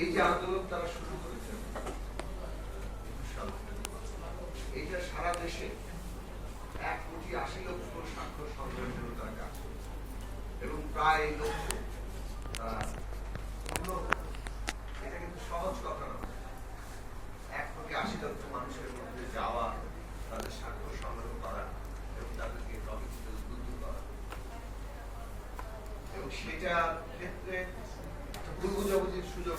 এই যে আন্দোলন তারা শুরু করেছেন এইটা সারা দেশে এক কোটি আশি লক্ষ স্বাক্ষর সংগ্রহের জন্য তারা কাজ এবং প্রায় তারা এটা কিন্তু সহজ কথা এক কোটি আশি লক্ষ মানুষের মধ্যে যাওয়া, তাদের স্বাক্ষর সংগ্রহ করা এবং তাদেরকে উদ্বুদ্ধ করা। এবং সেটার ক্ষেত্রে ভুল সুযোগ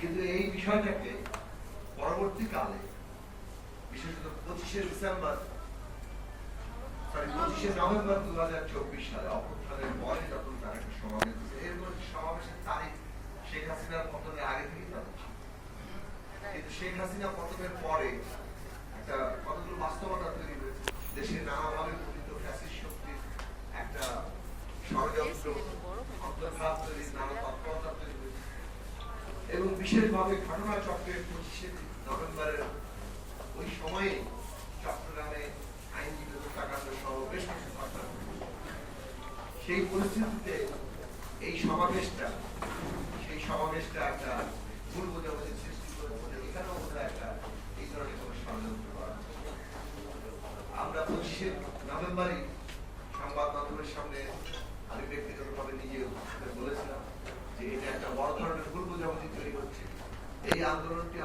কিন্তু এই বিষয়টাকে পরবর্তীকালে, বিশেষত পঁচিশে ডিসেম্বর সরি পঁচিশে নভেম্বর দু হাজার চব্বিশ সালে অভ্যুত্থানের পরে যখন একটা সমাবেশ এর মধ্যে সমাবেশের তারিখ শেখ হাসিনার পতনের আগে থেকেই। কিন্তু শেখ হাসিনা পতনের পরে একটা কতগুলো বাস্তবতা তৈরি হয়েছে, দেশের নানাভাবে গঠিত ফ্যাসিস্ট শক্তির একটা ষড়যন্ত্র অন্তর্ঘাত তৈরি নানা এবং বিশেষভাবে ঘটনা চক্রের পঁচিশে নভেম্বরের ওই সময়ে চট্টগ্রামে আইনজীবী হত্যাকাণ্ড সহ বেশ কিছু ঘটনা ঘটেছে। সেই পরিস্থিতিতে এই সমাবেশটা, সেই সমাবেশটা একটা ভুল বোঝাবুঝির সৃষ্টি করেছে এখানেও বোধহয় একটা এই ধরনের কোনো ষড়যন্ত্র করা আমরা পঁচিশে নভেম্বরই সংবাদ মাধ্যমের সামনে আমি ব্যক্তিগতভাবে নিজে উপস্থিত বলেছিলাম এই আন্দোলনটি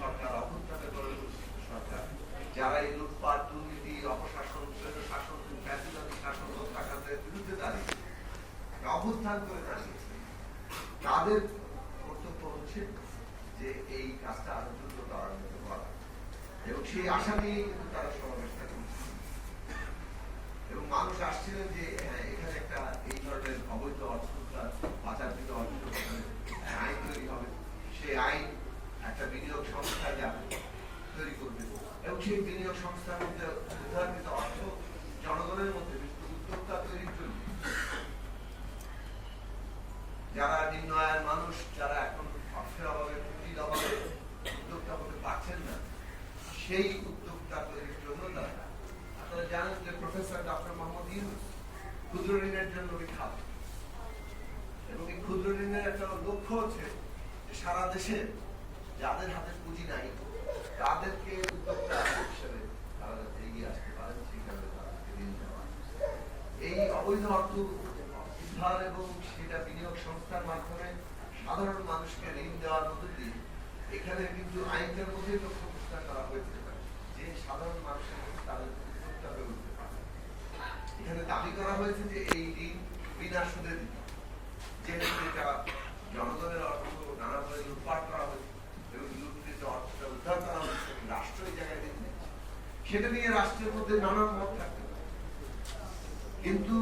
সরকার দলে পরিচিত সরকার, যারা এই লুটপাট, দুর্নীতি শাসন ফ্যাসিবাদী শাসন, হত্যাকাণ্ডের বিরুদ্ধে দাঁড়িয়ে অভ্যুত্থান করে তাদের যে এই কাজটা আরও দ্রুত ত্বরান্বিত করা। এবং সেই আশা নিয়েই কিন্তু তারা সমাবেশটা করছে এবং মানুষ আসছিলেন যে হ্যাঁ, এখানে একটা এই ধরনের অবৈধ অর্থটা পাচারকৃত অর্থ এখানে আইন তৈরি হবে সেই আইন একটা বিনিয়োগ সংস্থা যাবে তৈরি করবে এবং সেই বিনিয়োগ সংস্থার মধ্যে উদ্ধারকৃত অর্থ জনগণের মধ্যে বিশেষ করে উদ্যোক্তা তৈরির জন্য যারা নিম্ন আয়ের মানুষ যারা এখন অর্থের অভাবে পুঁজির অভাবে উদ্যোক্তা হতে পারছেন না সেই উদ্যোক্তা তৈরির জন্য তারা আপনারা জানেন যে প্রফেসর ডক্টর মোহাম্মদ ইউনুস ক্ষুদ্র ঋণের জন্য বিখ্যাত এবং এই ক্ষুদ্র ঋণের একটা লক্ষ্য হচ্ছে সারা দেশে যাদের হাতে পুঁজি নাই, তাদেরকে উদ্যোক্তা হিসেবে তারা যাতে এগিয়ে আসতে পারেন সেই কারণে তাদেরকে ঋণ দেওয়া এই অবৈধ অর্থ উদ্ধার এবং সেটা বিনিয়োগ সংস্থার মাধ্যমে সাধারণ মানুষকে ঋণ দেওয়ার মধ্য দিয়ে এখানে কিন্তু আইনটার মধ্যে লক্ষ্য করা হয়েছে যে সাধারণ মানুষের মধ্যে তাদের উদ্যোক্তা হয়ে উঠতে পারে এখানে দাবি করা হয়েছে যে এই ঋণ বিনা সুদে দিতে এটা জনগণের অর্থ নানাভাবে লুটপাট করা হয়েছে এবং লুটকৃত অর্থটা উদ্ধার করা হয়েছে রাষ্ট্র এই জায়গায় দিচ্ছে। সেটা নিয়ে রাষ্ট্রের মধ্যে নানান মত থাকতে কিন্তু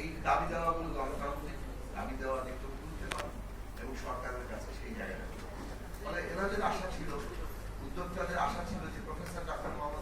এই দাবি দেওয়াগুলো গণতান্ত্রিক দাবি দেওয়া যে কেউ তুলতে পারে এবং সরকারের কাছে সেই জায়গাটা ফলে এনাদের আশা ছিল, উদ্যোক্তাদের আশা ছিল যে প্রফেসর ডক্টর মোহাম্মদ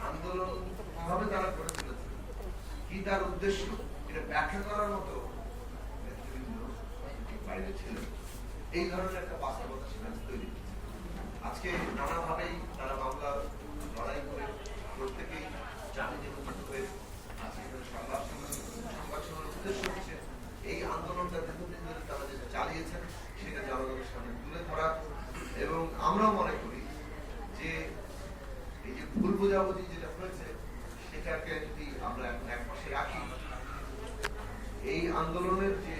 আন্দোলন তারা করে তুলেছে কি তার উদ্দেশ্য? এটা ব্যাখ্যা করার মতো বাইরে ছিল এই ধরনের একটা বাস্তবতা সেখানে তৈরি আজকে নানাভাবেই তারা মামলা লড়াই করে প্রত্যেকেই জানে যে উপস্থিত হয়ে আজকে এখানে সংবাদ সম্মেলন সংবাদ সম্মেলনের উদ্দেশ্য হচ্ছে এই আন্দোলনটা দীর্ঘদিন ধরে তারা যেটা চালিয়েছেন সেটা জনগণের সামনে তুলে ধরা এবং আমরাও মনে করি যে এই যে ভুল বোঝাবুঝি যেটা হয়েছে সেটাকে যদি আমরা এখন এক পাশে রাখি এই আন্দোলনের যে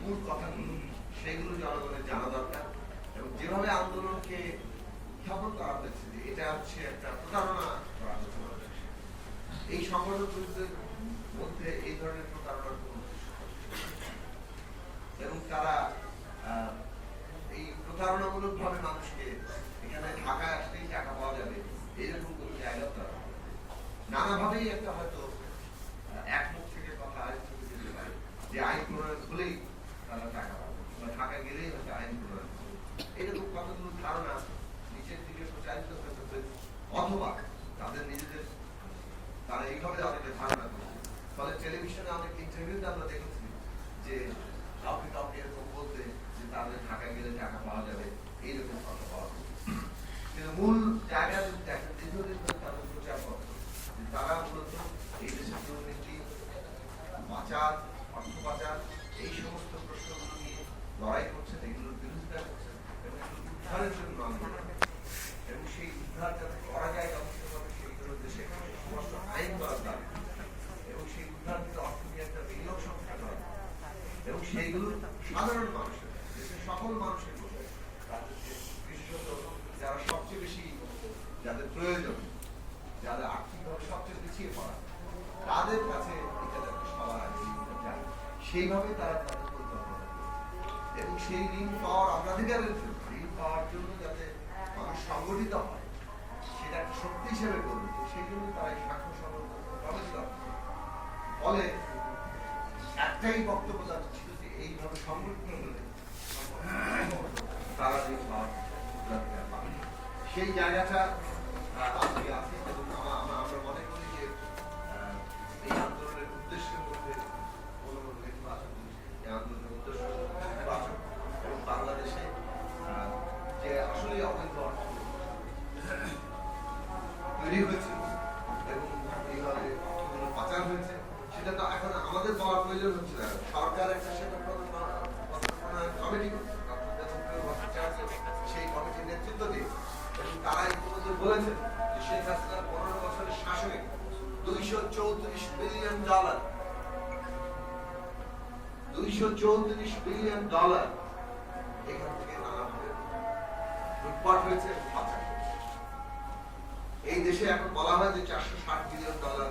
মূল কথাগুলো সেগুলো জনগণের জানা দরকার এবং আন্দোলনকে উত্থাপন করা হয়েছে যে এটা হচ্ছে একটা প্রতারণা করা এই সংগঠনগুলোদের মধ্যে এই ধরনের প্রতারণার কোনো এবং তারা এই প্রতারণামূলক ভাবে মানুষকে এখানে ঢাকায় আসলেই টাকা পাওয়া যাবে এরকম কোনো জায়গা তারা নানাভাবেই একটা হয়তো এক মুখ থেকে কথা আরেক মুখে যেতে পারে যে আইন প্রণয়ন হলেই তারা টাকা পাবে বা ঢাকায় গেলেই হয়তো আইন প্রণয়ন হবে এরকম কতগুলো ধারণা নিচের দিকে প্রচারিত হতে হবে অথবা তাদের নিজেদের তারা এইভাবে অনেকে ধারণা করছে ফলে টেলিভিশনে অনেক ইন্টারভিউতে আমরা দেখেছি যে কাউকে কাউকে এরকম বলতে যে তাদের ঢাকায় গেলে টাকা পাওয়া যাবে এইরকম কথা পাওয়া যায়। কিন্তু মূল জায়গা যদি দেখেন দীর্ঘদিন ধরে তাদের প্রচার করত যে তারা মূলত এই দেশের দুর্নীতি পাচার অর্থ পাচার এই সমস্ত প্রশ্নগুলো নিয়ে লড়াই করছেন এগুলোর বিরোধিতা করছেন এবং উদ্ধারের জন্য আন্দোলন এবং সেই উদ্ধার যাতে করা যায় ব্যবস্থাভাবে সেইগুলো দেশে সমস্ত আইন করা এবং সেই উদ্ধার থেকে অর্থ নিয়ে একটা বিনিয়োগ সংস্থা করা। এবং সেইগুলো সাধারণ মানুষের, দেশের সকল মানুষের মধ্যে বিশেষত যারা সবচেয়ে বেশি যাদের প্রয়োজন, যাদের আর্থিকভাবে সবচেয়ে পিছিয়ে পড়া, তাদের কাছে সেইভাবে তারা তাদের পরিকল্পনা করে। এবং সেই ঋণ পাওয়ার অগ্রাধিকারের জন্য ঋণ পাওয়ার জন্য যাতে মানুষ সংগঠিত হয় সেটা শক্তি হিসেবে ওঠে, সেই জন্য তারা এই স্বাক্ষর সংগ্রহ করতে। ফলে একটাই বক্তব্য তার ছিল যে এইভাবে সংগঠিত হলে তারা ঋণ পাওয়ার সেই জায়গাটা আজকে আছে এই আন্দোলনের বাংলাদেশে না সরকার একটা সেটা কমিটি সেই কমিটির নেতৃত্ব দিয়েছে এবং তারা ইতিমধ্যে বলেছেন যে শেখ পনেরো বছরের শাসনে দুইশো চৌত্রিশ বিলিয়ন ডলার দুইশো চৌত্রিশ বিলিয়ন ডলার এখান থেকে লুটপাট হয়েছে এই দেশে এখন বলা হয় যে চারশো ষাট বিলিয়ন ডলার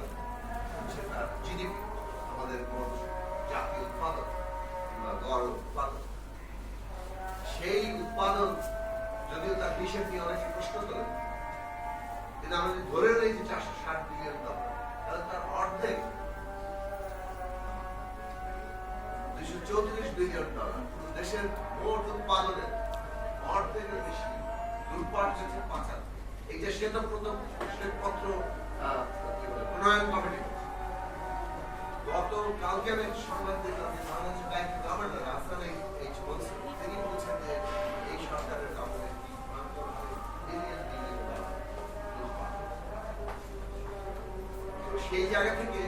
হচ্ছে তার জিডিপি আমাদের জাতীয় উৎপাদন কিংবা গড় উৎপাদন। সেই উৎপাদন যদিও তার হিসেব নিয়ে অনেকে প্রশ্ন করে কিন্তু আমরা ধরে নেই যে চারশো দেশের মোট উৎপাদনের বেশি এই যে কমিটি। গত, কালকে আমি সংবাদ যে বাংলাদেশ ব্যাংক গভর্নর বলছেন, তিনি বলছেন যে এই সরকারের সেই জায়গা থেকে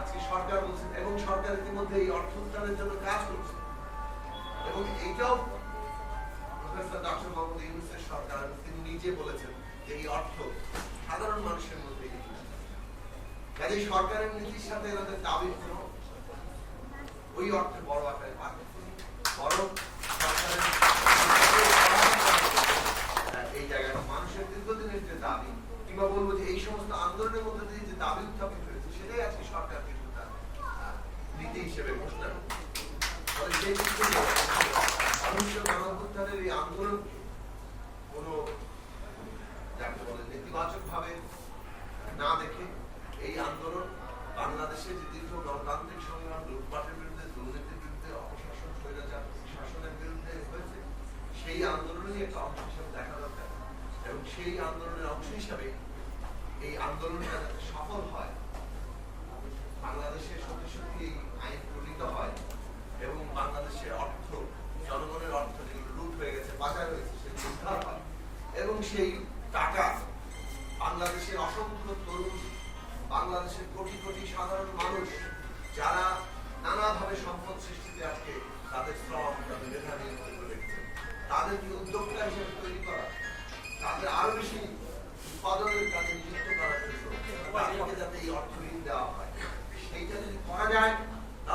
আজকে সরকার বলছেন, এবং সরকার ইতিমধ্যে এই অর্থ উদ্ধারের জন্য কাজ করছে। এবং এইটাও প্রফেসর ডক্টর মোহাম্মদ ইউনুসের সরকার, তিনি নিজে বলেছেন যে এই অর্থ সাধারণ মানুষের মধ্যে কাজে সরকারের নীতির সাথে এনাদের দাবির কোনো ওই অর্থে বড় আকারে নেই। বরং সরকারের এই জায়গাটা মানুষের দীর্ঘদিনের যে দাবি, কিংবা বলব যে এই সমস্ত আন্দোলনের মধ্যে দিয়ে যে দাবি উত্থাপিত হয়েছে, সেটাই আজকে সরকার কিন্তু তার নীতি হিসেবে ঘোষণা করেছে। সেই গণঅভ্যুত্থানের এই আন্দোলন কোনো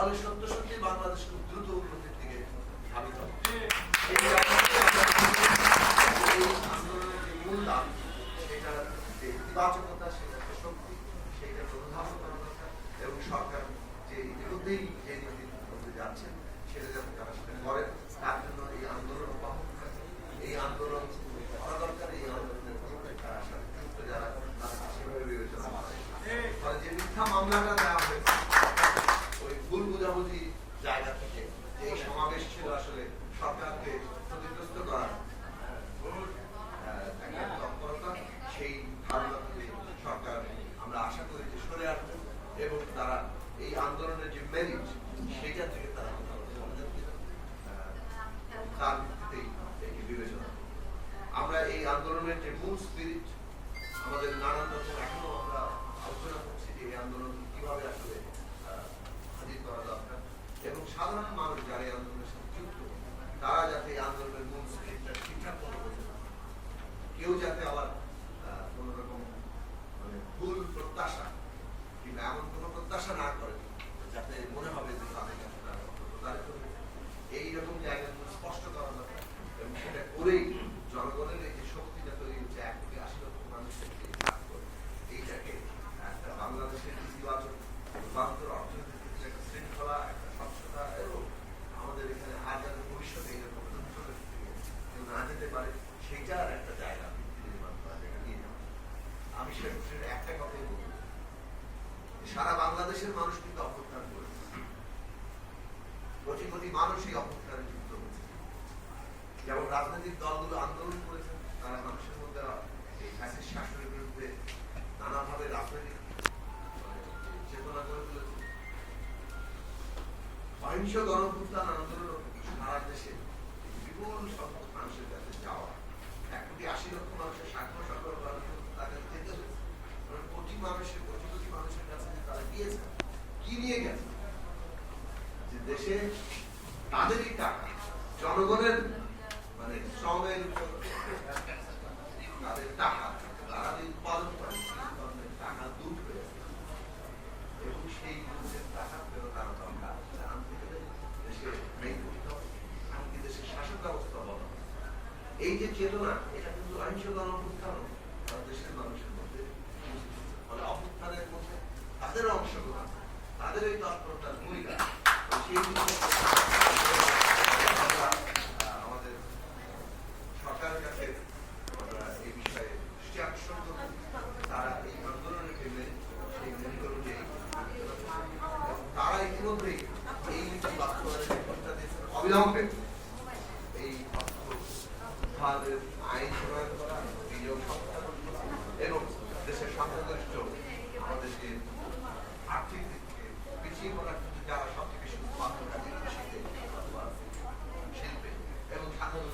তাহলে সত্য সত্যি বাংলাদেশ খুব দ্রুত উন্নতির দিকে ধাবিত হবে। এই এই আন্দোলনের যে মূল দাম সেটার যে ইতিবাচকতা সেটার শক্তি সেইটাকে অনুধাবন করা দরকার। এবং সরকার যে ইতিমধ্যেই যে নীতির মধ্যে যাচ্ছেন সেটা যাতে তারা সেটা করেন তার জন্য এই আন্দোলন অব্যাহত এই আন্দোলন করা দরকার এই আন্দোলনের পক্ষে তারা সাথে যুক্ত যারা তারা সেভাবে বিবেচনা করে ফলে যে মিথ্যা মামলাটা দেওয়া হয়েছে ওই ভুল বুঝাবুঝি জায়গা থেকে যে এই সমাবেশ ছিল আন্দোলনের যে মেরিট সেটা তারা ভিত্তিতেই বিবেচনা আমরা এই আন্দোলনের যে মূল আমাদের নানান রকম এখনও আমরা আলোচনা করছি এই আন্দোলন কীভাবে আসলে হাজির এবং সাধারণ মানুষ যারা এই আন্দোলনের সাথে তারা যাতে আন্দোলনের মূল স্ক্রিপ্টটা ঠিকঠাক কেউ যাতে আবার কোনো রকম মানে ভুল প্রত্যাশা কিংবা এমন কোনো প্রত্যাশা না করে, যাতে মনে হবে যে তাদের কাছে তারা এইরকম জায়গাগুলো স্পষ্ট করা দরকার এবং সেটা করেই জনগণের এই যে শক্তিটা তৈরি হচ্ছে এক থেকে আশি লক্ষ মানুষের যে কাজ করে এইটাকে একটা বাংলাদেশের ইতিবাচক রূপান্তর অর্থনীতির ক্ষেত্রে একটা শৃঙ্খলা একটা স্বচ্ছতা এবং আমাদের এখানে আর যাতে ভবিষ্যতে এইরকম লুণ্ঠনের দিকে কেউ না যেতে পারে সেইটার একটা জায়গা ভিত্তি নির্মাণ করা জায়গা নিয়ে যাওয়া আমি সে- সেটা একটা কথাই বলব যে সারা বাংলাদেশের মানুষ কিন্তু অভ্যুত্থান করেছে কোটি কোটি মানুষ এই যুক্ত হয়েছে। যেমন রাজনৈতিক দলগুলো আন্দোলন করেছে তারা মানুষের মধ্যে এই ফ্যাসিস্ট শাসনের বিরুদ্ধে নানাভাবে রাজনৈতিক মানে, চেতনা গড়ে তুলেছে। অহিংস গণভুত্থান আন্দোলন সারা দেশে বিপুল সংখ্যক মানুষের কাছে যাওয়া এক কোটি আশি লক্ষ মানুষের স্বাক্ষর সংগ্রহ করার জন্য তাদের যেতে হয়েছে। কোটি মানুষের কোটি কোটি মানুষের কাছে তারা গিয়েছে কি নিয়ে গেছে? যে দেশে তাদেরই টাকা। জনগণের মানে শ্রমের তাদের টাকা। তারা এবং সেই টাকা শাসন ব্যবস্থা এই যে চেতনা, এটা কিন্তু অহিংস গণঅভ্যুত্থান দেশের মানুষের মধ্যে ফলে অভ্যুত্থানের মধ্যে তাদের অংশগ্রহণ তাদের এই তৎপরতার ভূমিকা তো সেই দিকে আমরা, আহ, আমাদের সরকারের কাছে আমরা এই বিষয়ে দৃষ্টি আকর্ষণ করব তারা এই আন্দোলনের কেন্দ্রে সেই নীতি অনুযায়ী এবং তারা ইতিমধ্যেই এই নীতি বাস্তবায়নের চেষ্টা দিয়েছেন অবিলম্বে এই অর্থ উদ্ধারের আইন এবং দেশের সংখ্যাগরিষ্ঠ আমাদের যে আর্থিক দিক থেকে পিছিয়ে পড়ার যারা সবচেয়ে বেশি উৎপাদনকারী কৃষিতে শিল্পে এবং সাধারণ